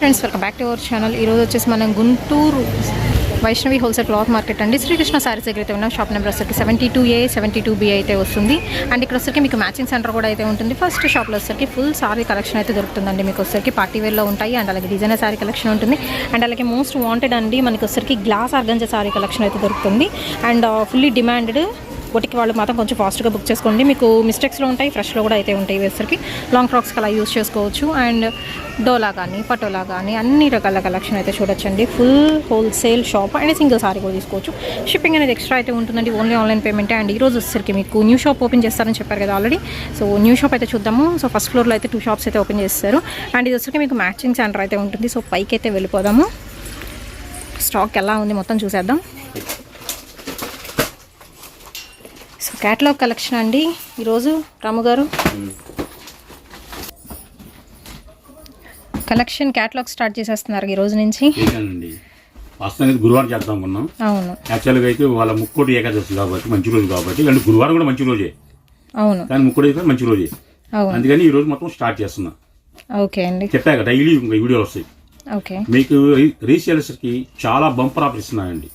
Friends welcome back to our channel ఈరోజు వచ్చేసి మనం Guntur Vaishnavi wholesale cloth market అండి. శ్రీకృష్ణ సారీస్ దగ్గర అయితే ఉన్న. షాప్ నెంబర్ వచ్చరికి seventy two A seventy two B అయితే వస్తుంది. అండ్ ఇక్కడ వచ్చరికి మీకు మ్యాచింగ్ సెంటర్ కూడా అయితే ఉంటుంది. ఫస్ట్ షాప్లో వచ్చరికి ఫుల్ సారీ కలెక్షన్ అయితే దొరుకుతుందండి. మీకు వచ్చరికి పార్టీ వేర్లో ఉంటాయి. అండ్ అలాగే డిజైనర్ సారీ కలెక్షన్ ఉంటుంది. అండ్ అలాగే మోస్ట్ వాంటెడ్ అండి. మనకి వచ్చరికి గ్లాస్ ఆర్గంజ సారీ కలెక్షన్ అయితే దొరుకుతుంది. అండ్ uh, ఫుల్లీ డిమాండెడ్ బొటికి వాళ్ళు మాత్రం కొంచెం ఫాస్ట్గా బుక్ చేసుకోండి. మీకు మిస్టేక్స్లో ఉంటాయి ఫ్రెష్లో కూడా అయితే ఉంటాయి వేసరికి. లాంగ్ ఫ్రాక్స్కి అలా యూస్ చేసుకోవచ్చు. అండ్ డోలా కానీ పటోలా కానీ అన్ని రకాల కలెక్షన్ అయితే చూడొచ్చండి. Full wholesale shop and single sari కూడా తీసుకోవచ్చు. షిప్పింగ్ అనేది ఎక్స్ట్రా అయితే ఉంటుందండి. ఓన్లీ ఆన్లైన్ పేమెంట్ అండ్ ఈ రోజు వచ్చేసరికి మీకు న్యూ షాప్ ఓపెన్ చేస్తారని చెప్పారు కదా ఆల్రెడీ సో న్యూ షాప్ అయితే చూద్దాము. సో ఫస్ట్ ఫ్లోర్లో అయితే టూ షాప్స్ అయితే ఓపెన్ చేస్తారు. అండ్ ఇది వచ్చరికి మీకు మ్యాచింగ్ సెంటర్ అయితే ఉంటుంది. సో పైకి అయితే వెళ్ళిపోదాము. స్టాక్ ఎలా ఉంది మొత్తం చూసేద్దాం సో క్యాటలాగ్ కలెక్షన్ అండి. ఈరోజు రాము గారు. కలెక్షన్ క్యాటలాగ్ స్టార్ట్ చేసేస్తున్నారు ఈ రోజు నుంచి. వాస్తవానికి గురువారం చేద్దాం అనుకున్నాం. అవును. యాక్చువల్గా అయితే వాళ్ళ ముక్కోటి ఏకాదశి కాబట్టి మంచి రోజు కాబట్టి అంటే గురువారం కూడా మంచి రోజే. అవును. కానీ ముక్కోటి అయితే మంచి రోజే. అవును. అందుకని ఈ రోజు మొత్తం స్టార్ట్ చేస్తున్నా. ఓకే అండి. చెప్పా కదా డైలీ వీడియోలు వస్తాయి. ఓకే. మీకు రీసేలర్స్కి చాలా bumper offer ఇస్తున్నాయండి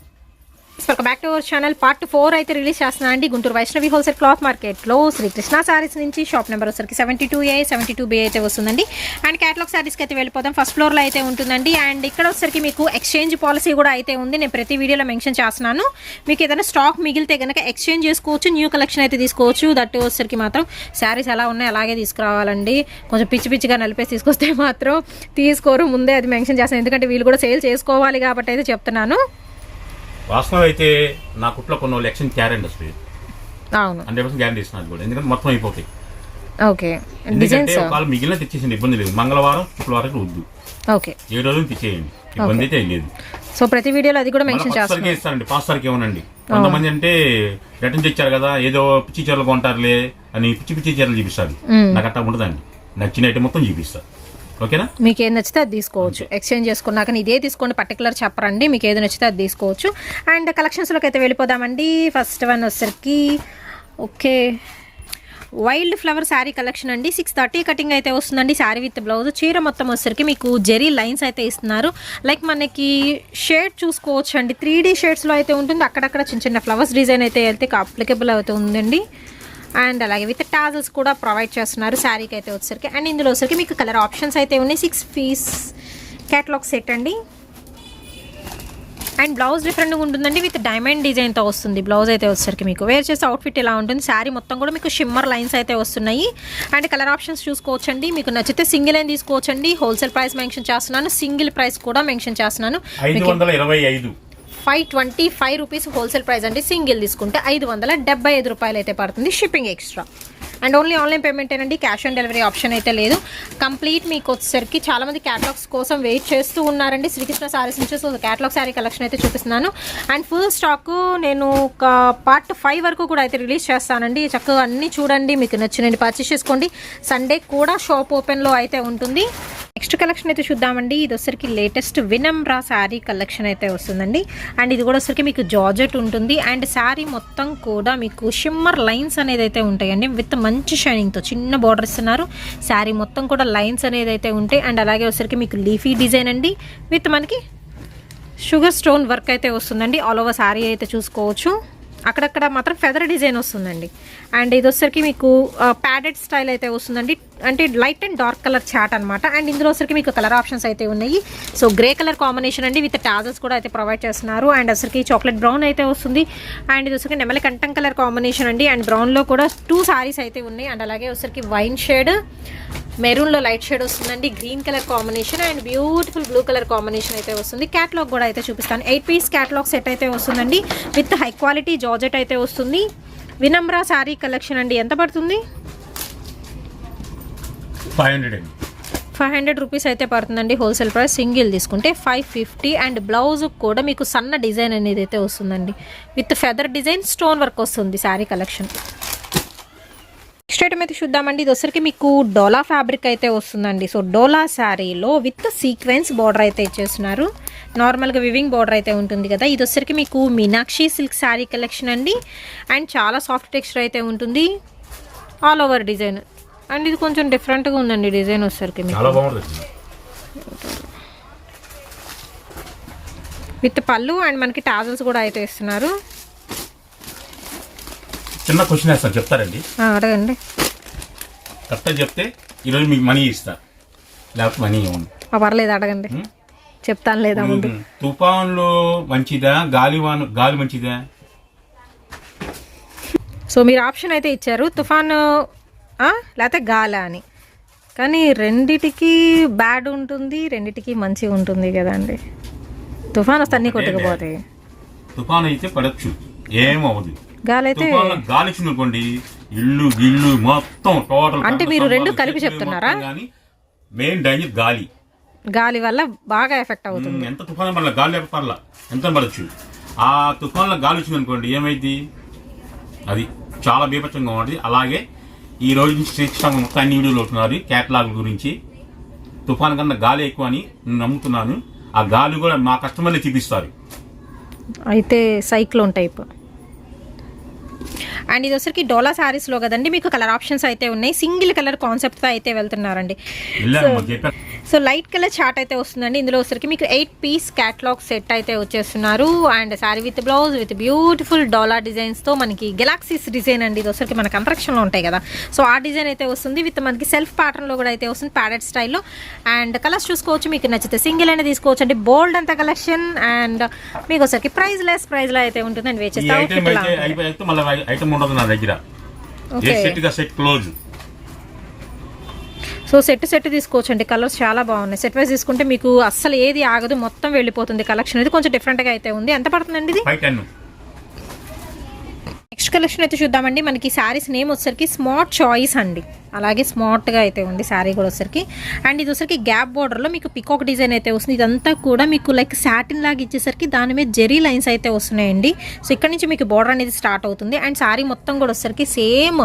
welcome back to our channel part four అయితే రిలీజ్ చేస్తున్నా అండి. గుంటూరు వైష్ణవి హోల్సేల్ క్లాత్ మార్కెట్లో శ్రీకృష్ణ సారీస్ నుంచి షాప్ నెంబర్ వచ్చరికి seventy two A seventy two B అయితే వస్తుందండి. అండ్ క్యాటలాగ్ సారీస్కి అయితే వెళ్ళిపోదాం. ఫస్ట్ ఫ్లోర్లో అయితే ఉంటుందండి. అండ్ ఇక్కడ వచ్చరికి మీకు ఎక్స్చేంజ్ పాలసీ కూడా అయితే ఉంది. నేను ప్రతి వీడియోలో మెన్షన్ చేస్తున్నాను. మీకు ఏదైనా స్టాక్ మిగిలితే కనుక ఎక్స్చేంజ్ చేసుకోవచ్చు. న్యూ కలెక్షన్ అయితే తీసుకోవచ్చు. దట్ వచ్చరికి మాత్రం శారీస్ ఎలా ఉన్నాయి అలాగే తీసుకురావాలండి. కొంచెం పిచ్చి పిచ్చిగా నలిపేసి తీసుకొస్తే మాత్రం తీసుకోరు. ముందే అది మెన్షన్ చేస్తాను. ఎందుకంటే వీళ్ళు కూడా సేల్ చేసుకోవాలి కాబట్టి అయితే చెప్తున్నాను. వాస్తవం అయితే నా కుట్లో కొన్ని లక్షణ గ్యారెంటీ వస్తుంది అవును. హండ్రెడ్ పర్సెంట్ గ్యారెంటీ ఇస్తున్నాను కూడా ఎందుకంటే మొత్తం అయిపోతాయి. ఓకే. ఎందుకంటే ఒకవేళ మిగిలిన తెచ్చేసింది ఇబ్బంది లేదు. మంగళవారం శుక్రవారం వద్దు. ఓకే. ఏ రోజు తెచ్చేయండి ఇబ్బంది అయితే లేదు. సో ప్రతి వీడియోలో అది కూడా మెన్షన్ ఇస్తారండి. పాస్టర్కి ఇవ్వనండి. కొంతమంది అంటే రిటర్న్ తెచ్చారు కదా ఏదో పిచ్చి చీరలు కొంటారులే అని పిచ్చి పిచ్చి చీరలు చూపిస్తారు. నాకు అట్లా ఉండదండి. నచ్చిన ఐటమ్ మొత్తం చూపిస్తా ఓకేనా? మీకు ఏది నచ్చితే అది తీసుకోవచ్చు. ఎక్స్చేంజ్ చేసుకున్నాక ఇదే తీసుకోండి పర్టికులర్ చెప్పరండి మీకు ఏది నచ్చితే అది తీసుకోవచ్చు. అండ్ కలెక్షన్స్లోకి అయితే వెళ్ళిపోదామండి. ఫస్ట్ వన్ వచ్చరికి okay. Wild flower sari collection అండి. సిక్స్ థర్టీ కటింగ్ అయితే వస్తుందండి శారీ విత్ బ్లౌజ్ చీర మొత్తం వచ్చేసరికి మీకు జెరీ లైన్స్ అయితే ఇస్తున్నారు. లైక్ మనకి షేడ్ చూసుకోవచ్చు అండి త్రీ డీ షేడ్స్లో అయితే ఉంటుంది. అక్కడక్కడ చిన్న చిన్న ఫ్లవర్స్ డిజైన్ అయితే అయితే అప్లికబుల్ ఉందండి అండ్ అలాగే విత్ టాజల్స్ కూడా ప్రొవైడ్ చేస్తున్నారు. శారీకి అయితే వచ్చేసరికి. అండ్ ఇందులో వచ్చరికి మీకు కలర్ ఆప్షన్స్ అయితే ఉన్నాయి. సిక్స్ పీస్ క్యాటలాగ్ సెట్ అండి. అండ్ బ్లౌజ్ డిఫరెంట్గా ఉంటుందండి. విత్ డైమండ్ డిజైన్తో వస్తుంది. బ్లౌజ్ అయితే వచ్చేసరికి మీకు. వేర్ చేసే అవుట్ఫిట్ ఇలా ఉంటుంది? శారీ మొత్తం కూడా మీకు షిమ్మర్ లైన్స్ అయితే వస్తున్నాయి. అండ్ కలర్ ఆప్షన్స్ చూసుకోవచ్చండి. మీకు నచ్చితే సింగిల్ అయిన తీసుకోవచ్చండి. హోల్సేల్ ప్రైస్ మెన్షన్ చేస్తున్నాను. సింగిల్ ప్రైస్ కూడా మెన్షన్ చేస్తున్నాను. Five twenty five rupees wholesale price అండి. సింగిల్ తీసుకుంటే ఐదు వందల డెబ్బై ఐదు రూపాయలు అయితే పడుతుంది shipping extra. And only online payment ఏనండి క్యాష్ ఆన్ డెలివరీ ఆప్షన్ అయితే లేదు. కంప్లీట్ మీకు వచ్చేసరికి చాలా మంది క్యాటలాగ్స్ కోసం వెయిట్ చేస్తూ ఉన్నారండి. శ్రీకృష్ణ సారీస్ నుంచి సో క్యాటలాగ్ శారీ కలెక్షన్ అయితే చూపిస్తున్నాను. అండ్ ఫుల్ స్టాక్ నేను ఒక పార్ట్ ఫైవ్ వరకు కూడా అయితే రిలీజ్ చేస్తానండి. చక్కగా అన్నీ చూడండి మీకు నచ్చినండి పర్చేస్ చేసుకోండి. సండే కూడా షాప్ ఓపెన్లో అయితే ఉంటుంది. నెక్స్ట్ కలెక్షన్ అయితే చూద్దామండి. ఇది వచ్చరికి లేటెస్ట్ వినమ్రా శారీ కలెక్షన్ అయితే వస్తుందండి. అండ్ ఇది కూడా వచ్చరికి మీకు జార్జెట్ ఉంటుంది. అండ్ శారీ మొత్తం కూడా మీకు షిమ్మర్ లైన్స్ అనేది అయితే ఉంటాయండి. విత్ మంచి షైనింగ్తో చిన్న బార్డర్ ఇస్తున్నారు శారీ మొత్తం కూడా లైన్స్ అనేది అయితే ఉంటాయి. అండ్ అలాగే వచ్చరికి మీకు లీఫీ డిజైన్ అండి. విత్ మనకి షుగర్ స్టోన్ వర్క్ అయితే వస్తుందండి. ఆల్ ఓవర్ శారీ అయితే చూసుకోవచ్చు. అక్కడక్కడ మాత్రం ఫెదర్ డిజైన్ వస్తుందండి. అండ్ ఇది వచ్చరికి మీకు ప్యాడెడ్ స్టైల్ అయితే వస్తుందండి. అంటే light and dark colour chart అనమాట అండ్ ఇందులో వచ్చరికి మీకు కలర్ ఆప్షన్స్ అయితే ఉన్నాయి. సో గ్రే కలర్ కాంబినేషన్ అండి విత్ టాజల్స్ కూడా అయితే ప్రొవైడ్ చేస్తున్నారు. అండ్ అసలుకి చాక్లెట్ బ్రౌన్ అయితే వస్తుంది. అండ్ ఇది వచ్చరికి నెమలి కంటం కలర్ కాంబినేషన్ అండి అండ్ బ్రౌన్లో కూడా టూ సారీస్ అయితే ఉన్నాయి. అండ్ అలాగే వచ్చరికి వైన్ షేడ్ మెరూన్లో లైట్ షేడ్ వస్తుందండి. Green colour combination and beautiful blue colour combination అయితే వస్తుంది. క్యాట్లాగ్ కూడా అయితే చూపిస్తాను. ఎయిట్ పీస్ క్యాట్లాగ్ సెట్ అయితే వస్తుందండి. విత్ హై క్వాలిటీ జార్జెట్ అయితే వస్తుంది. వినమ్రా శారీ కలెక్షన్ అండి. ఎంత పడుతుంది? Five hundred five hundred rupees అయితే పడుతుందండి హోల్సేల్ ప్రైస్. సింగిల్ తీసుకుంటే ఫైవ్ ఫిఫ్టీ అండ్ బ్లౌజ్ కూడా మీకు సన్న డిజైన్ అనేది అయితే వస్తుందండి. With feather design stone work వస్తుంది శారీ కలెక్షన్. నెక్స్ట్ ఐటమ్ అయితే చూద్దామండి. ఇది వచ్చరికి మీకు డోలా ఫ్యాబ్రిక్ అయితే వస్తుందండి. సో డోలా శారీలో విత్ సీక్వెన్స్ బార్డర్ అయితే ఇచ్చేస్తున్నారు. నార్మల్గా వివింగ్ బార్డర్ అయితే ఉంటుంది కదా. ఇది వచ్చరికి మీకు మీనాక్షి సిల్క్ శారీ కలెక్షన్ అండి. అండ్ చాలా సాఫ్ట్ టెక్స్చర్ అయితే ఉంటుంది. ఆల్ ఓవర్ డిజైన్ అండ్ ఇది కొంచెం డిఫరెంట్గా ఉందండి డిజైన్ వచ్చరికి విత్ పళ్ళు అండ్ మనకి టాజల్స్ కూడా అయితే ఇస్తున్నారు. చిన్న క్వశ్చన్ వేస్తాను చెప్తారండి. అడగండి. కరెక్ట్గా చెప్తే ఈరోజు మీకు మనీ ఇస్తా. లేకపోతే మనీ ఇవ్వండి పర్లేదు అడగండి? చెప్తాను లేదా ముందు? తుఫాన్లు మంచిదా గాలివాన గాలి మంచిదా? సో మీరు ఆప్షన్ అయితే ఇచ్చారు. తుఫాను లేకపోతే గాల అని. కానీ రెండిటికి బ్యాడ్ ఉంటుంది రెండిటికి మంచి ఉంటుంది కదండి. తుఫాన్ వస్తే అన్నీ కొట్టుకుపోతాయి. తుఫాన్ అయితే పడచ్చు. ఏమవ్వదు గాలి అయితే గాలి వచ్చింది అనుకోండి ఇల్లు గిల్లు మొత్తం టోటల్ అంటే మీరు రెండు కలిపి చెప్తున్నారా? మెయిన్ డేంజర్ గాలి. గాలి వల్ల బాగా ఎఫెక్ట్ అవుతుంది. ఎంత తుఫాన్ పర్లా గాలి పర్లా ఎంత పడచ్చు. ఆ తుఫాన్లో గాలి వచ్చింది అనుకోండి ఏమైంది? అది చాలా బీభత్సంగా ఉంటుంది అలాగే ఈ రోజు నుంచి శ్రీకృష్ణ మొత్తం అన్ని వీడియోలు అవుతున్నారు క్యాటలాగ్ గురించి. తుఫాన్ కన్నా గాలి ఎక్కువ అని నేను నమ్ముతున్నాను. ఆ గాలి కూడా మా కస్టమర్లే చూపిస్తారు. అయితే సైక్లోన్ టైప్ అండ్ ఇది వచ్చరికి డోలా శారీస్లో కదండి మీకు కలర్ ఆప్షన్స్ అయితే ఉన్నాయి సింగిల్ కలర్ కాన్సెప్ట్తో అయితే వెళ్తున్నారండి. సో లైట్ కలర్ చార్ట్ అయితే వస్తుందండి. ఇందులో వచ్చరికి మీకు ఎయిట్ పీస్ క్యాట్లాగ్ సెట్ అయితే వచ్చేస్తున్నారు. And sari with blouse with beautiful dollar డిజైన్స్తో మనకి గెలాక్సీస్ డిజైన్ అండి. ఇది వచ్చరికి మన కన్స్ట్రక్షన్లో ఉంటాయి కదా. సో ఆ డిజైన్ అయితే వస్తుంది. విత్ మనకి సెల్ఫ్ ప్యాటర్న్లో కూడా అయితే వస్తుంది ప్యాడెడ్ స్టైల్లో అండ్ కలర్స్ చూసుకోవచ్చు. మీకు నచ్చితే సింగిల్ అయినా తీసుకోవచ్చు అండి బోల్డ్ అంత కలెక్షన్. అండ్ మీకు వచ్చరికి ప్రైస్ లెస్ ప్రైస్లో అయితే ఉంటుంది అండ్ వేచేస్తా. ఐటమ్ అయితే సో సెట్ సెట్ తీసుకోవచ్చు అండి కలర్స్ చాలా బాగున్నాయి. సెట్ వైజ్ తీసుకుంటే మీకు అస్సలు ఏది ఆగదు. మొత్తం వెళ్ళిపోతుంది కలెక్షన్. అనేది కొంచెం డిఫరెంట్గా అయితే ఉంది. ఎంత పడుతుందండి ఇది? నెక్స్ట్ కలెక్షన్ అయితే చూద్దామండి. మనకి శారీస్ నేమ్ వచ్చేసరికి స్మార్ట్ చాయిస్ అండి. అలాగే స్మార్ట్గా అయితే ఉంది శారీ కూడా వచ్చరికి అండ్ ఇది వచ్చరికి గ్యాప్ బార్డర్లో మీకు పికాక్ డిజైన్ అయితే వస్తుంది. ఇదంతా కూడా మీకు లైక్ సాటిన్ లాగా ఇచ్చేసరికి దాని మీద జెరీ లైన్స్ అయితే వస్తున్నాయండి. సో ఇక్కడ నుంచి మీకు బార్డర్ అనేది స్టార్ట్ అవుతుంది. అండ్ శారీ మొత్తం కూడా వచ్చరికి సేమ్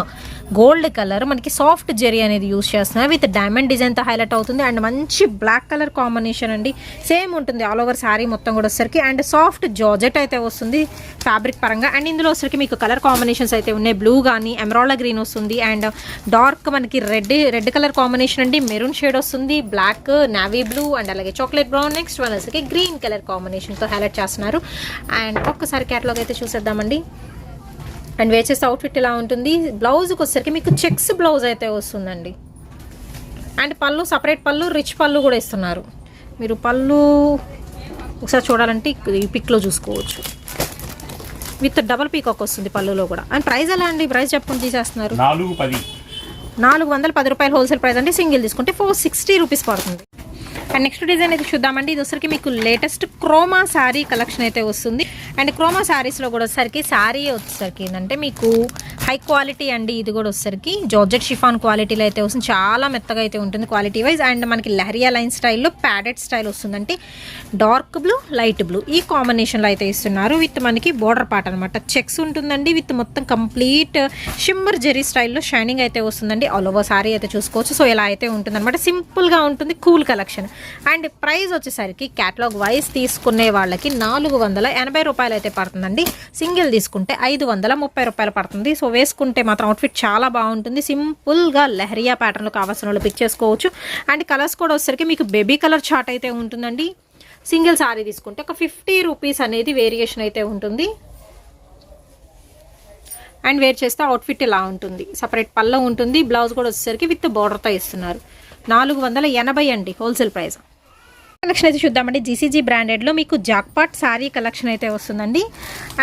గోల్డ్ కలర్. మనకి సాఫ్ట్ జెరీ అనేది యూస్ చేస్తున్నాయి విత్ డైమండ్ డిజైన్తో హైలైట్ అవుతుంది. అండ్ మంచి బ్లాక్ కలర్ కాంబినేషన్ అండి. సేమ్ ఉంటుంది. ఆల్ ఓవర్ శారీ మొత్తం కూడా వచ్చరికి అండ్ సాఫ్ట్ జార్జెట్ అయితే వస్తుంది ఫ్యాబ్రిక్ పరంగా. అండ్ ఇందులో వచ్చరికి మీకు కలర్ కాంబినేషన్స్ అయితే ఉన్నాయి. బ్లూ కానీ ఎమరాల్డ్ గ్రీన్ వస్తుంది. అండ్ డార్క్ మనకి రెడ్ రెడ్ కలర్ కాంబినేషన్ అండి. మెరూన్ షేడ్ వస్తుంది బ్లాక్ నావీ బ్లూ అండ్ అలాగే చాక్లెట్ బ్రౌన్ నెక్స్ట్ వన్ వచ్చరికి గ్రీన్ కలర్ కాంబినేషన్తో హైలైట్ చేస్తున్నారు. అండ్ ఒక్కసారి క్యాటలాగ్ అయితే చూసేద్దామండి. అండ్ వేచేసి అవుట్ఫిట్ ఇలా ఉంటుంది? బ్లౌజ్కి వచ్చేసరికి మీకు చెక్స్ బ్లౌజ్ అయితే వస్తుందండి. అండ్ పళ్ళు సపరేట్ పళ్ళు రిచ్ పళ్ళు కూడా ఇస్తున్నారు. మీరు పళ్ళు ఒకసారి చూడాలంటే ఈ పిక్లో చూసుకోవచ్చు. విత్ డబల్ పీకాక్ వస్తుంది పళ్ళులో కూడా. అండ్ ప్రైస్ ఎలా అండి? ప్రైస్ చెప్పండి తీసేస్తున్నారు. నాలుగు పది. నాలుగు వందల పది రూపాయలు హోల్సేల్ ప్రైస్ అంటే సింగిల్ తీసుకుంటే ఫోర్ సిక్స్టీ రూపీస్ పడుతుంది. అండ్ నెక్స్ట్ డిజైన్ అయితే చూద్దామండి. ఇది వచ్చరికి మీకు లేటెస్ట్ క్రోమా శారీ కలెక్షన్ అయితే వస్తుంది. అండ్ క్రోమా శారీస్లో కూడా వచ్చేసరికి శారీ వచ్చేసరికి ఏంటంటే మీకు హై క్వాలిటీ అండి. ఇది కూడా వచ్చేసరికి జార్జెట్ షిఫాన్ క్వాలిటీలో అయితే వస్తుంది. చాలా మెత్తగా అయితే ఉంటుంది క్వాలిటీ వైజ్ అండ్ మనకి లహరియా లైన్ స్టైల్లో ప్యాడెడ్ స్టైల్ వస్తుందంటే డార్క్ బ్లూ లైట్ బ్లూ ఈ కాంబినేషన్లో అయితే ఇస్తున్నారు. విత్ మనకి బోర్డర్ పార్ట్ అనమాట చెక్స్ ఉంటుందండి. విత్ మొత్తం కంప్లీట్ షిమ్మర్ జెరీ స్టైల్లో షైనింగ్ అయితే వస్తుందండి. ఆల్ ఓవర్ సారీ అయితే చూసుకోవచ్చు. సో ఇలా అయితే ఉంటుంది అనమాట సింపుల్గా ఉంటుంది. కూల్ కలెక్షన్ అండ్ ప్రైస్ వచ్చేసరికి క్యాటలాగ్ వైజ్ తీసుకునే వాళ్ళకి నాలుగు వందల ఎనభై రూపాయలు అయితే పడుతుందండి. సింగిల్ తీసుకుంటే ఐదు వందల ముప్పై రూపాయలు పడుతుంది. సో వేసుకుంటే మాత్రం అవుట్ఫిట్ చాలా బాగుంటుంది. సింపుల్గా లెహరియా ప్యాటర్న్లో కావాల్సిన వాళ్ళు పిక్ చేసుకోవచ్చు. అండ్ కలర్స్ కూడా వచ్చేసరికి మీకు బేబీ కలర్ చార్ట్ అయితే ఉంటుందండి. సింగిల్ సారీ తీసుకుంటే ఒక ఫిఫ్టీ రూపీస్ అనేది వేరియేషన్ అయితే ఉంటుంది. అండ్ వేర్ చేస్తే అవుట్ఫిట్ ఇలా ఉంటుంది. సపరేట్ పళ్ళ ఉంటుంది. బ్లౌజ్ కూడా వచ్చేసరికి విత్ బార్డర్తో ఇస్తున్నారు. నాలుగు వందల ఎనభై అండి హోల్సేల్ ప్రైస్. కలెక్షన్ అయితే చూద్దామండి. జీసీజీ బ్రాండెడ్లో మీకు జాక్పాట్ శారీ కలెక్షన్ అయితే వస్తుందండి.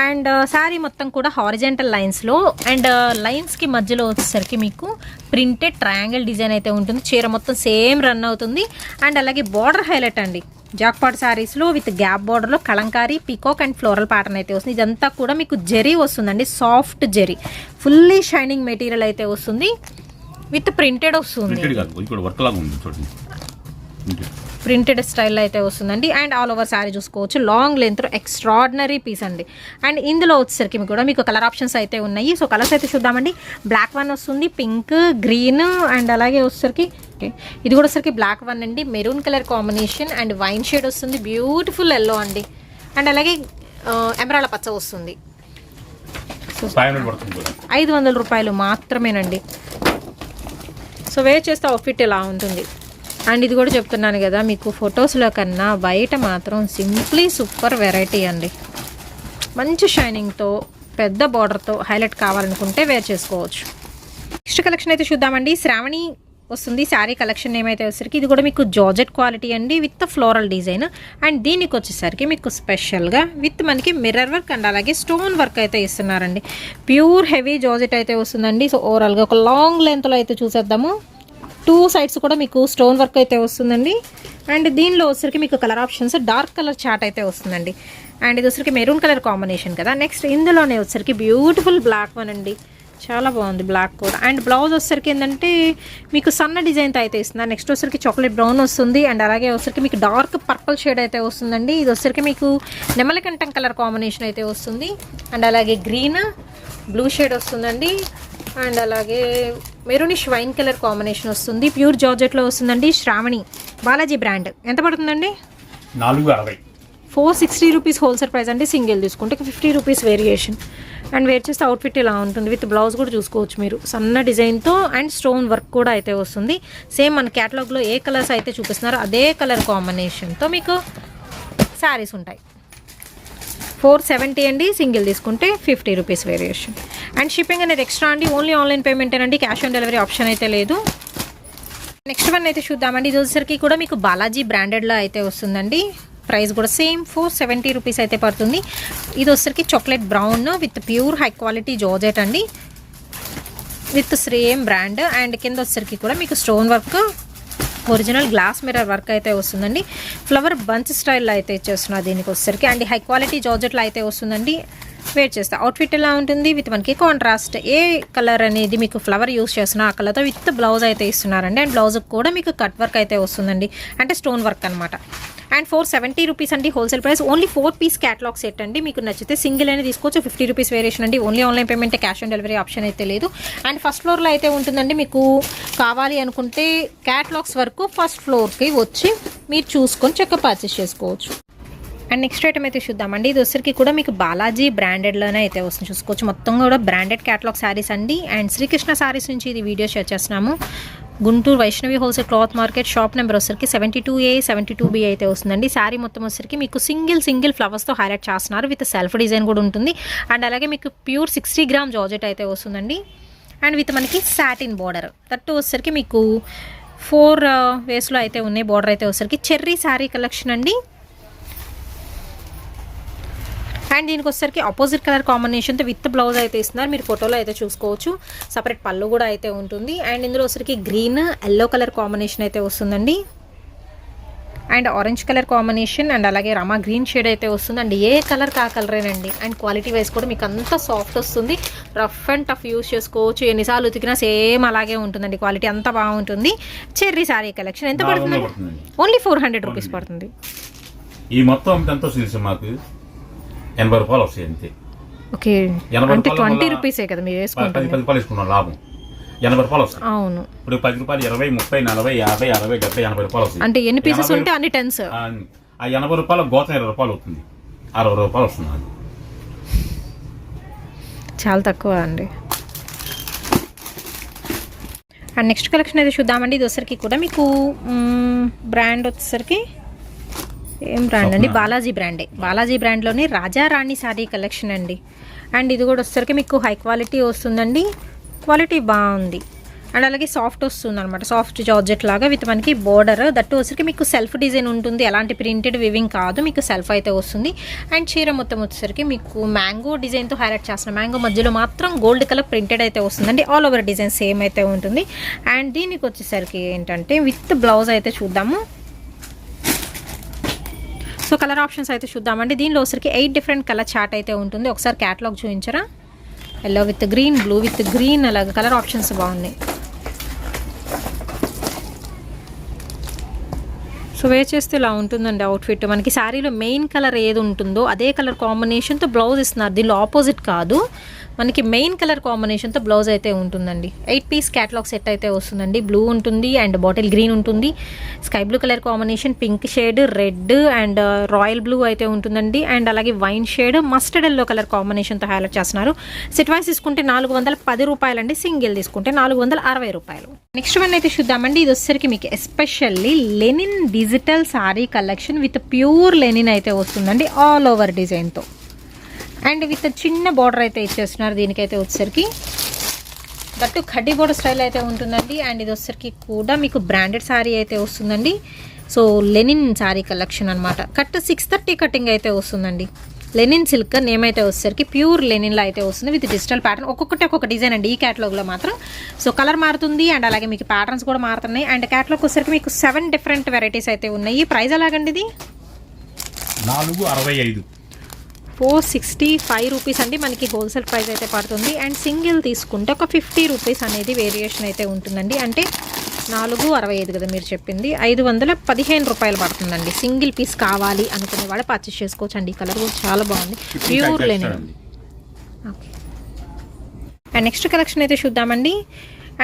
అండ్ uh, శారీ మొత్తం కూడా హారిజెంటల్ లైన్స్లో అండ్ uh, లైన్స్కి మధ్యలో వచ్చేసరికి మీకు ప్రింటెడ్ ట్రయాంగిల్ డిజైన్ అయితే ఉంటుంది. చీర మొత్తం సేమ్ రన్ అవుతుంది. అండ్ అలాగే బార్డర్ హైలైట్ అండి. జాక్పాట్ శారీస్లో విత్ గ్యాప్ బార్డర్లో kalamkari peacock and floral pattern అయితే వస్తుంది. ఇదంతా కూడా మీకు జెరీ వస్తుందండి. Soft zari. Fully shining material అయితే వస్తుంది. విత్ ప్రింటెడ్ వస్తుంది. ప్రింటెడ్ కాదు ఇది కూడా వర్క్ లాగా ఉంది చూడండి. Printed. ప్రింటెడ్ స్టైల్ అయితే వస్తుందండి. అండ్ ఆల్ ఓవర్ శారీ చూసుకోవచ్చు. లాంగ్ లెంత్ ఎక్స్ట్రాడినరీ పీస్ అండి. అండ్ ఇందులో వచ్చేసరికి మీకు కూడా మీకు కలర్ ఆప్షన్స్ అయితే ఉన్నాయి. సో కలర్స్ అయితే చూద్దామండి. బ్లాక్ వన్ వస్తుంది పింక్ గ్రీన్ అండ్ అలాగే వచ్చేసరికి ఇది కూడా వచ్చేసరికి బ్లాక్ వన్ అండి. Maroon colour combination and wine shade వస్తుంది. బ్యూటిఫుల్ ఎల్లో అండి. అండ్ అలాగే ఎమరాల పచ్చ వస్తుంది. ఐదు వందల రూపాయలు మాత్రమేనండి. సో వేర్ చేస్తే అవుట్ఫిట్ ఇలా ఉంటుంది? అండ్ ఇది కూడా చెప్తున్నాను కదా మీకు ఫొటోస్లో కన్నా బయట మాత్రం సింప్లీ సూపర్ వెరైటీ అండి. మంచి షైనింగ్తో పెద్ద బార్డర్తో హైలైట్ కావాలనుకుంటే వేర్ చేసుకోవచ్చు. నెక్స్ట్ కలెక్షన్ అయితే చూద్దామండి. శ్రావణి వస్తుంది. శారీ కలెక్షన్ ఏమైతే వచ్చేసరికి ఇది కూడా మీకు జార్జెట్ క్వాలిటీ అండి విత్ ఫ్లోరల్ డిజైన్. అండ్ దీనికి వచ్చేసరికి మీకు స్పెషల్గా విత్ మనకి మిర్రర్ వర్క్ అండ్ అలాగే స్టోన్ వర్క్ అయితే ఇస్తున్నారండి. ప్యూర్ హెవీ జార్జెట్ అయితే వస్తుందండి. సో ఓవరాల్గా ఒక లాంగ్ లెంత్లో అయితే చూసేద్దాము. టూ సైడ్స్ కూడా మీకు స్టోన్ వర్క్ అయితే వస్తుందండి. అండ్ దీనిలో వచ్చరికి మీకు colour options dark colour chart అయితే వస్తుందండి. అండ్ ఇది వచ్చరికి మెరూన్ కలర్ కాంబినేషన్ కదా. నెక్స్ట్ ఇందులోనే వచ్చరికి బ్యూటిఫుల్ బ్లాక్ వన్ అండి. చాలా బాగుంది బ్లాక్ కూడా. అండ్ బ్లౌజ్ వచ్చరికి ఏంటంటే మీకు సన్న డిజైన్తో అయితే ఇస్తుంది నెక్స్ట్ వచ్చరికి చాక్లెట్ బ్రౌన్ వస్తుంది. అండ్ అలాగే వచ్చరికి మీకు డార్క్ పర్పుల్ షేడ్ అయితే వస్తుందండి. ఇది వచ్చరికి మీకు నెమలికంఠం కలర్ కాంబినేషన్ అయితే వస్తుంది. అండ్ అలాగే గ్రీన్ బ్లూ షేడ్ వస్తుందండి. అండ్ అలాగే మెరూనిష్ వైన్ కలర్ కాంబినేషన్ వస్తుంది. ప్యూర్ జార్జెట్లో వస్తుందండి. శ్రావణి బాలాజీ బ్రాండ్ ఎంత పడుతుందండి? నాలుగు అరవై. Four sixty rupees wholesale price అంటే సింగిల్ తీసుకుంటే fifty rupees variation and wear చేస్తే అవుట్ఫిట్ ఇలా ఉంటుంది. విత్ బ్లౌజ్ కూడా చూసుకోవచ్చు మీరు. సన్న డిజైన్తో అండ్ స్టోన్ వర్క్ కూడా అయితే వస్తుంది. సేమ్ మన క్యాటలాగ్లో ఏ కలర్స్ అయితే చూపిస్తున్నారో అదే కలర్ కాంబినేషన్తో మీకు శారీస్ ఉంటాయి. ఫోర్ సెవెంటీ అండి. సింగిల్ తీసుకుంటే fifty rupees variation and shipping అనేది ఎక్స్ట్రా అండి. ఓన్లీ ఆన్లైన్ పేమెంటేనండి క్యాష్ ఆన్ డెలివరీ ఆప్షన్ అయితే లేదు. నెక్స్ట్ వన్ అయితే చూద్దామండి. ఇది వచ్చేసరికి కూడా మీకు బాలాజీ బ్రాండెడ్లో అయితే వస్తుందండి. ప్రైస్ కూడా సేమ్. ఫోర్ సెవెంటీ రూపీస్ అయితే పడుతుంది. ఇది వచ్చేసరికి chocolate brown with pure high quality georgette అండి. With same brand. అండ్ కింద వచ్చేసరికి కూడా మీకు stone work original glass mirror work అయితే వస్తుందండి. ఫ్లవర్ బంచ్ స్టైల్లో అయితే ఇచ్చేస్తున్నారు దీనికి వచ్చేసరికి. అండ్ హై క్వాలిటీ జార్జెట్లో అయితే వస్తుందండి. వేట్ చేస్తా. అవుట్ఫిట్ ఎలా ఉంటుంది? విత్ మనకి కాంట్రాస్ట్ ఏ కలర్ అనేది మీకు ఫ్లవర్ యూస్ చేస్తున్నా ఆ కలర్తో విత్ బ్లౌజ్ అయితే ఇస్తున్నారండి. అండ్ బ్లౌజ్కి కూడా మీకు కట్ వర్క్ అయితే వస్తుందండి. అంటే స్టోన్ వర్క్ అనమాట అండ్ ఫోర్ సెవెంటీ రూపీస్ అండి wholesale price only four piece catalogue set అండి. మీకు నచ్చితే సింగిల్ అనేది తీసుకోవచ్చు. ఫిఫ్టీ రూపీస్ వేరియేషన్ అండి. Only online payment cash on delivery option అయితే లేదు. అండ్ ఫస్ట్ ఫ్లోర్లో అయితే ఉంటుందండి మీకు కావాలి అనుకుంటే క్యాటలాగ్స్ వరకు ఫస్ట్ ఫ్లోర్కి వచ్చి మీరు చూసుకొని చక్కగా పర్చేస్ చేసుకోవచ్చు. అండ్ నెక్స్ట్ ఐటమ్ అయితే చూద్దామండి. ఇది వచ్చరికి కూడా మీకు బాలాజీ బ్రాండెడ్లోనే అయితే వస్తుంది. చూసుకోవచ్చు. మొత్తం కూడా బ్రాండెడ్ క్యాటలాగ్ శారీస్ అండి. అండ్ శ్రీకృష్ణ శారీస్ నుంచి ఇది వీడియో షేర్ చేస్తున్నాము. Guntur Vaishnavi wholesale cloth market shop number వచ్చరికి seventy two A seventy two B అయితే వస్తుందండి. శారీ మొత్తం వచ్చరికి మీకు సింగిల్ సింగిల్ ఫ్లవర్స్తో హైలైట్ చేస్తున్నారు. విత్ సెల్ఫ్ డిజైన్ కూడా ఉంటుంది. అండ్ అలాగే మీకు ప్యూర్ సిక్స్టీ గ్రామ్ జార్జెట్ అయితే వస్తుందండి. అండ్ విత్ మనకి సాటిన్ బార్డర్ దట్టు వచ్చరికి మీకు ఫోర్ వేస్లో uh, అయితే ఉన్నాయి. బార్డర్ అయితే వచ్చరికి చెర్రీ శారీ కలెక్షన్ అండి. అండ్ దీనికి వచ్చేసరికి ఆపోజిట్ కలర్ కాంబినేషన్తో విత్ బ్లౌజ్ అయితే ఇస్తున్నారు. మీరు ఫోటోలో అయితే చూసుకోవచ్చు. సపరేట్ పళ్ళు కూడా అయితే ఉంటుంది. అండ్ ఇందులో వచ్చరికి గ్రీన్ ఎల్లో కలర్ కాంబినేషన్ అయితే వస్తుందండి. And orange colour combination and అలాగే రమా గ్రీన్ షేడ్ అయితే వస్తుంది. అండ్ ఏ కలర్ కా కలరేనండి అండ్ క్వాలిటీ వైజ్ కూడా మీకు అంతా సాఫ్ట్ వస్తుంది. రఫ్ అండ్ టఫ్ యూస్ చేసుకోవచ్చు. ఎన్నిసార్లు ఉతికినా సేమ్ అలాగే ఉంటుందండి. క్వాలిటీ అంతా బాగుంటుంది. చెర్రీ సారీ కలెక్షన్ ఎంత పడుతుంది. ఓన్లీ ఫోర్ హండ్రెడ్ రూపీస్ పడుతుంది. ఈ మొత్తం ఎంతో మాకు ఎనభై రూపాయలు వస్తాయి అంతే. ఓకే. ఎనభై అంటే ట్వంటీ రూపీసే కదా మీరు పది వేసుకుంటుంది పది రూపాయలు వేసుకున్నాం లాభం. ఎనభై రూపాయలు వస్తాయి. అవును. ఇప్పుడు పది రూపాయలు ఇరవై ముప్పై నలభై యాభై అరవై డెబ్బై ఎనభై రూపాయలు వస్తాయి. అంటే ఎన్ని పీసెస్ ఉంటే అన్ని టెన్స్ ఆ, ఎనభై రూపాయల గోతం ఇరవై రూపాయలు అవుతుంది. అరవై రూపాయలు వస్తుంది నాకు. చాలా తక్కువ అండి. అండ్ నెక్స్ట్ కలెక్షన్ అయితే చూద్దామండి. ఇది వచ్చరికి కూడా మీకు బ్రాండ్ వచ్చేసరికి ఏం బ్రాండ్ అండి. బాలాజీ బ్రాండే బాలాజీ బ్రాండ్లోని రాజా రాణి శారీ కలెక్షన్ అండి. అండ్ ఇది కూడా వచ్చేసరికి మీకు హై క్వాలిటీ వస్తుందండి. క్వాలిటీ బాగుంది. అండ్ అలాగే సాఫ్ట్ వస్తుంది అనమాట సాఫ్ట్ జార్జెట్ లాగా విత్ మనకి బోర్డర్ దట్టు వచ్చరికి మీకు సెల్ఫ్ డిజైన్ ఉంటుంది. ఎలాంటి ప్రింటెడ్ వివింగ్ కాదు. మీకు సెల్ఫ్ అయితే వస్తుంది. అండ్ చీర మొత్తం వచ్చేసరికి మీకు మ్యాంగో డిజైన్తో హైలైట్ చేస్తున్న మ్యాంగో మధ్యలో మాత్రం గోల్డ్ కలర్ ప్రింటెడ్ అయితే వస్తుందండి. ఆల్ ఓవర్ డిజైన్ సేమ్ అయితే ఉంటుంది. అండ్ దీనికి వచ్చేసరికి ఏంటంటే విత్ బ్లౌజ్ అయితే చూద్దాము. సో కలర్ ఆప్షన్స్ అయితే చూద్దామండి. దీనిలో ఒకసారికి ఎయిట్ డిఫరెంట్ కలర్ చాట్ అయితే ఉంటుంది. ఒకసారి క్యాటలాగ్ చూపించరా? Yellow with green blue with green అలాగే కలర్ ఆప్షన్స్ బాగున్నాయి. సో వేర్ చేస్తే ఇలా ఉంటుందండి అవుట్ఫిట్ మనకి శారీలో మెయిన్ కలర్ ఏది ఉంటుందో అదే కలర్ కాంబినేషన్తో బ్లౌజ్ ఇస్తున్నారు. దీనిలో ఆపోజిట్ కాదు. మనకి మెయిన్ కలర్ కాంబినేషన్తో బ్లౌజ్ అయితే ఉంటుందండి. ఎయిట్ పీస్ క్యాటలాగ్ సెట్ అయితే వస్తుందండి. బ్లూ ఉంటుంది అండ్ బాటిల్ గ్రీన్ ఉంటుంది. Sky blue colour combination pink shade red and uh, royal blue అయితే ఉంటుందండి. అండ్ అలాగే wine shade mustard yellow colour కాంబినేషన్తో హైలైట్ చేస్తున్నారు. సెట్ వైస్ తీసుకుంటే నాలుగు వందల పది రూపాయలండి. సింగిల్ తీసుకుంటే నాలుగు వందల అరవై రూపాయలు. నెక్స్ట్ వన్ అయితే చూద్దామండి. ఇది వచ్చేసరికి మీకు especially linen digital sari collection with pure linen అయితే వస్తుందండి. ఆల్ ఓవర్ డిజైన్తో అండ్ విత్ చిన్న బార్డర్ అయితే ఇచ్చేస్తున్నారు దీనికైతే వచ్చేసరికి. దట్టు కడ్డీ బోర్డర్ స్టైల్ అయితే ఉంటుందండి. అండ్ ఇది వచ్చేసరికి కూడా మీకు బ్రాండెడ్ శారీ అయితే వస్తుందండి. సో లెనిన్ శారీ కలెక్షన్ అనమాట కట్ సిక్స్ థర్టీ కటింగ్ అయితే వస్తుందండి. లెనిన్ సిల్క్ నేమ్ అయితే వచ్చేసరికి ప్యూర్ లెనిన్లో అయితే వస్తుంది విత్ డిజిటల్ ప్యాటర్న్ ఒక్కొక్కటి ఒక్కొక్క డిజైన్ అండి. ఈ క్యాటలాగ్లో మాత్రం. సో కలర్ మారుతుంది అండ్ అలాగే మీకు ప్యాటర్న్స్ కూడా మారుతున్నాయి. అండ్ క్యాటలాగ్ వచ్చేసరికి మీకు సెవెన్ డిఫరెంట్ వెరైటీస్ అయితే ఉన్నాయి. ప్రైస్ ఎలాగండి ఇది? నాలుగు అరవై ఐదు. ఫోర్ సిక్స్టీ ఫైవ్ రూపీస్ అండి మనకి హోల్సేల్ ప్రైస్ అయితే పడుతుంది. అండ్ సింగిల్ తీసుకుంటే ఒక ఫిఫ్టీ రూపీస్ అనేది వేరియేషన్ అయితే ఉంటుందండి. అంటే నాలుగు అరవై ఐదు కదా మీరు చెప్పింది. ఐదు వందల పదిహేను రూపాయలు పడుతుందండి. సింగిల్ పీస్ కావాలి అనుకునే వాళ్ళు పర్చేస్ చేసుకోవచ్చు అండి ఈ కలర్ కూడా చాలా బాగుంది. Pure linen okay and next collection అయితే చూద్దామండి.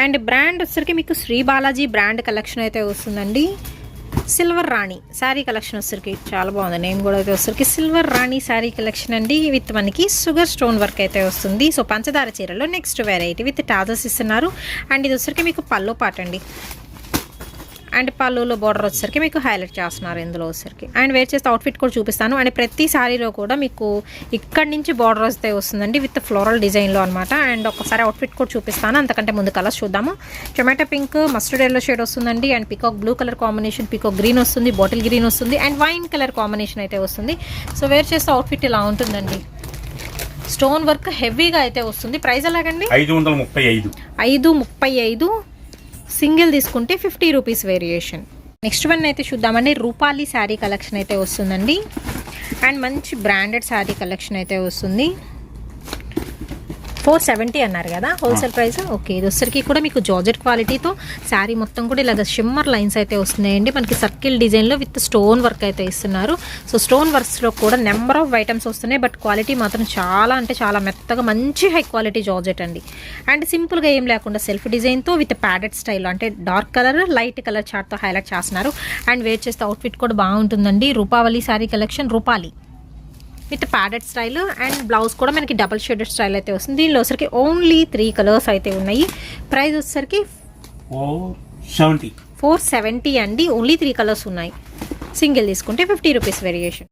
అండ్ బ్రాండ్ వచ్చరికి మీకు శ్రీ బాలాజీ బ్రాండ్ కలెక్షన్ అయితే వస్తుందండి. సిల్వర్ రాణి. శారీ కలెక్షన్ వచ్చరికి చాలా బాగుంది. నేమ్ కూడా అయితే వచ్చరికి సిల్వర్ రాణి శారీ కలెక్షన్ అండి. విత్ మనకి షుగర్ స్టోన్ వర్క్ అయితే వస్తుంది. సో పంచదార చీరలో నెక్స్ట్ వెరైటీ విత్ టాజర్స్ ఇస్తున్నారు. అండ్ ఇది వచ్చరికి మీకు పల్లో పాట అండి అండ్ పళ్ళులో బార్డర్ వచ్చేసరికి మీకు హైలైట్ చేస్తున్నారు ఇందులో వచ్చేసరికి. అండ్ వేర్ చేస్తే అవుట్ఫిట్ కూడా చూపిస్తాను. అండ్ ప్రతి శారీలో కూడా మీకు ఇక్కడి నుంచి బార్డర్ వస్తే వస్తుందండి విత్ ఫ్లోరల్ డిజైన్లో అనమాట అండ్ ఒకసారి అవుట్ఫిట్ కూడా చూపిస్తాను. అంతకంటే ముందు కలర్స్ చూద్దాము. Tomato pink mustard yellow shade వస్తుందండి. And peacock blue colour combination peacock green వస్తుంది బాటిల్ గ్రీన్ వస్తుంది. అండ్ వైన్ కలర్ కాంబినేషన్ అయితే వస్తుంది. సో వేర్ చేస్తే అవుట్ఫిట్ ఇలా ఉంటుందండి. స్టోన్ వర్క్ హెవీగా అయితే వస్తుంది. ప్రైస్ ఎలాగండి? ఐదు వందల ముప్పై ఐదు. ఐదు ముప్పై ఐదు. సింగిల్ తీసుకుంటే fifty rupees variation. Next one అయితే చూద్దామండి. రూపాలి శారీ కలెక్షన్ అయితే వస్తుందండి. అండ్ మంచి బ్రాండెడ్ శారీ కలెక్షన్ అయితే వస్తుంది. ఫోర్ సెవెంటీ అన్నారు కదా హోల్సేల్ ప్రైస్ ఓకే ఇది వచ్చరికి కూడా మీకు జార్జెట్ క్వాలిటీతో శారీ మొత్తం కూడా ఇలాగ షిమ్మర్ లైన్స్ అయితే వస్తున్నాయండి. మనకి సర్కిల్ డిజైన్లో విత్ స్టోన్ వర్క్ అయితే ఇస్తున్నారు. సో స్టోన్ వర్క్స్లో కూడా నెంబర్ ఆఫ్ ఐటమ్స్ వస్తున్నాయి. బట్ క్వాలిటీ మాత్రం చాలా అంటే చాలా మెత్తగా మంచి హై క్వాలిటీ జార్జెట్ అండి. అండ్ సింపుల్గా ఏం లేకుండా సెల్ఫ్ డిజైన్తో విత్ ప్యాడెడ్ స్టైల్ అంటే డార్క్ కలర్ లైట్ కలర్ చార్ట్తో హైలైట్ చేస్తున్నారు. అండ్ వేర్ చేస్తే అవుట్ఫిట్ కూడా బాగుంటుందండి. Rupavali sari collection Rupali with padded style and blouse కూడా మనకి డబల్ షేడెడ్ స్టైల్ అయితే వస్తుంది. దీనిలో వచ్చరికి ఓన్లీ త్రీ కలర్స్ అయితే ఉన్నాయి. ప్రైస్ వచ్చేసరికి ఫోర్ సెవెంటీ ఫోర్ సెవెంటీ అండి. ఓన్లీ త్రీ కలర్స్ ఉన్నాయి. సింగిల్ తీసుకుంటే ఫిఫ్టీ రూపీస్ వేరియేషన్